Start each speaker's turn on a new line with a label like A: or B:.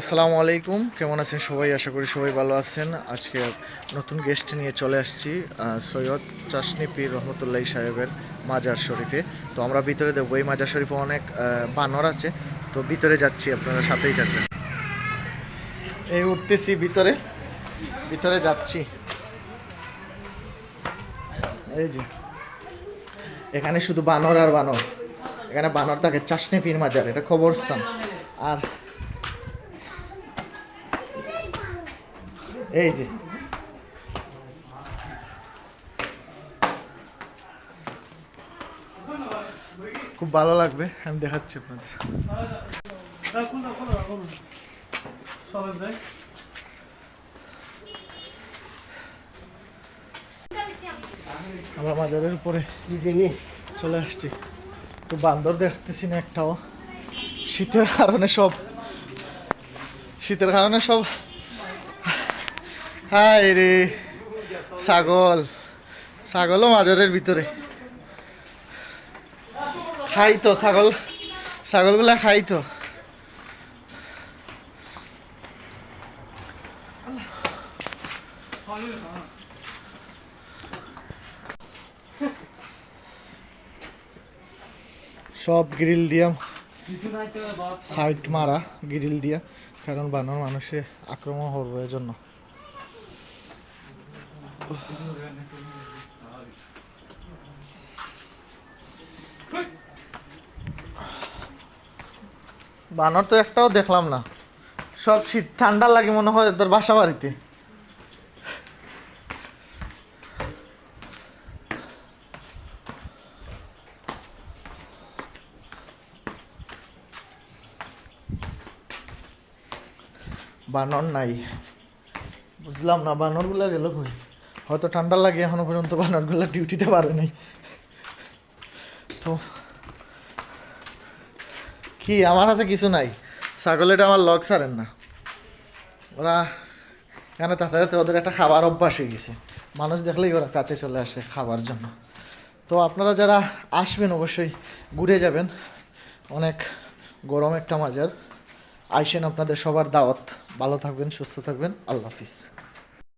A: আসসালামু আলাইকুম। কেমন আছেন সবাই? আশা করি সবাই ভালো আছেন। আজকে নতুন গেস্ট নিয়ে চলে আসছি সৈয়দ চাশনি পীর রহমতুল্লাহ সাহেবের মাজার শরীফে। তো আমরা ভিতরে দেখব, এই মাজার শরীফে অনেক বানর আছে। তো ভিতরে যাচ্ছি, আপনারা সাথেই থাকবেন। এই উঠতেছি ভিতরে ভিতরে যাচ্ছি। এই যে, এখানে শুধু বানর আর বানর। এখানে বানর থাকে, চাশনি পীর মাজার, এটা খবরস্থান আর এই যে। খুব ভালো লাগবে, আমি দেখাচ্ছি আপনাদের। আমরা মাজারের উপরে চলে আসছি। তো বান্দর দেখতেছি না একটাও। শীতের কারণে সব শীতের কারণে সব হাই রে। ছাগল। ছাগলও মাজারের ভিতরে। খাই তো ছাগল। ছাগলগুলা খাই তো সব গ্রিল দিয়া সাইড মারা, গ্রিল দিয়া। কারণ বানর মানুষে আক্রমণ করবে এজন্য। বানর তো একটাও দেখলাম না। সব শীত ঠান্ডা লাগে মনে হয় তোর বাসা বাড়িতে বানর নাই। বুঝলাম না, বানরগুলা গেল কই? হয়তো ঠান্ডা লাগে এখনও পর্যন্ত বানরগুলা ডিউটিতে পারে নাই তো কি, আমার কাছে কিছু নাই। ছাগলেটা আমার লগ ছাড়েন না। ওরা তাতে তাতে ওদের একটা খাবার অভ্যাস হয়ে গেছে। মানুষ দেখলেই ওরা কাছে চলে আসে খাবার জন্য। তো আপনারা যারা আসবেন অবশ্যই ঘুরে যাবেন। অনেক গরম একটা মাজার। আইসেন আপনাদের সবার দাওয়াত। ভালো থাকবেন, সুস্থ থাকবেন। আল্লাহ হাফিজ।